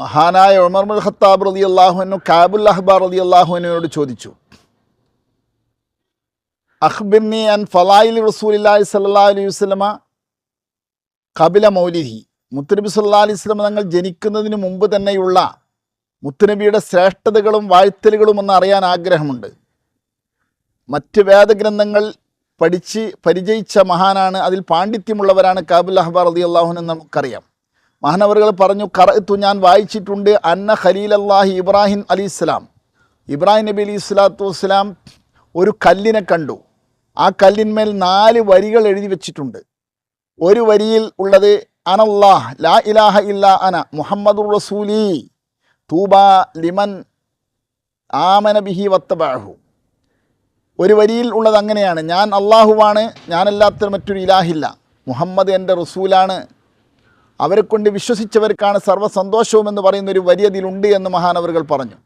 മഹാനായ ഉമർമുൽ ഖത്താബ് റതി അള്ളാഹുനു കാബുൽ അഹ്ബാർ റതി അള്ളാഹുവിനോട് ചോദിച്ചു അഖ്ബിർനി അൻ ഫലായിൽ റസൂലി സല്ലാ അലൈഹി വസ്ലമ കപില മൗലിഹി. മുത്തുനബി സല്ലാ അലൈഹി സ്വലമ തങ്ങൾ ജനിക്കുന്നതിന് മുമ്പ് തന്നെയുള്ള മുത്തുനബിയുടെ ശ്രേഷ്ഠതകളും വാഴ്ത്തലുകളും ഒന്ന് അറിയാൻ ആഗ്രഹമുണ്ട്. മറ്റ് വേദഗ്രന്ഥങ്ങൾ പഠിച്ച് പരിചയിച്ച മഹാനാണ് അതിൽ പാണ്ഡിത്യമുള്ളവരാണ് കാബുൽ അഹ്ബാർ റതി അള്ളാഹുനെന്ന് നമുക്കറിയാം. മഹാനവറുകൾ പറഞ്ഞു കറത്തു ഞാൻ വായിച്ചിട്ടുണ്ട് അന്ന ഖലീൽ അള്ളാഹി ഇബ്രാഹിം അലി ഇസ്ലാം ഇബ്രാഹിം നബി അലി ഇസ്ലാത്തു വസ്സലാം ഒരു കല്ലിനെ കണ്ടു. ആ കല്ലിന്മേൽ നാല് വരികൾ എഴുതി വെച്ചിട്ടുണ്ട്. ഒരു വരിയിൽ ഉള്ളത് അനല്ലാഹ് ലാ ഇലാഹ ഇല്ല അന മുഹമ്മദുർ റസൂലി തൂബ ലിമൻ ആമന ബിഹി വത്തബാഹു ഒരു വരിയിൽ ഉള്ളത് അങ്ങനെയാണ് ഞാൻ അള്ളാഹുവാണ് ഞാനല്ലാത്ത മറ്റൊരു ഇലാഹില്ല മുഹമ്മദ് എന്റെ റസൂലാണ് അവരെ കൊണ്ട് വിശ്വസിച്ചവർക്കാണ് സർവസന്തോഷവും എന്ന് പറയുന്ന ഒരു വലിയതിലുണ്ട് എന്ന് മഹാനവറുകൾ പറഞ്ഞു.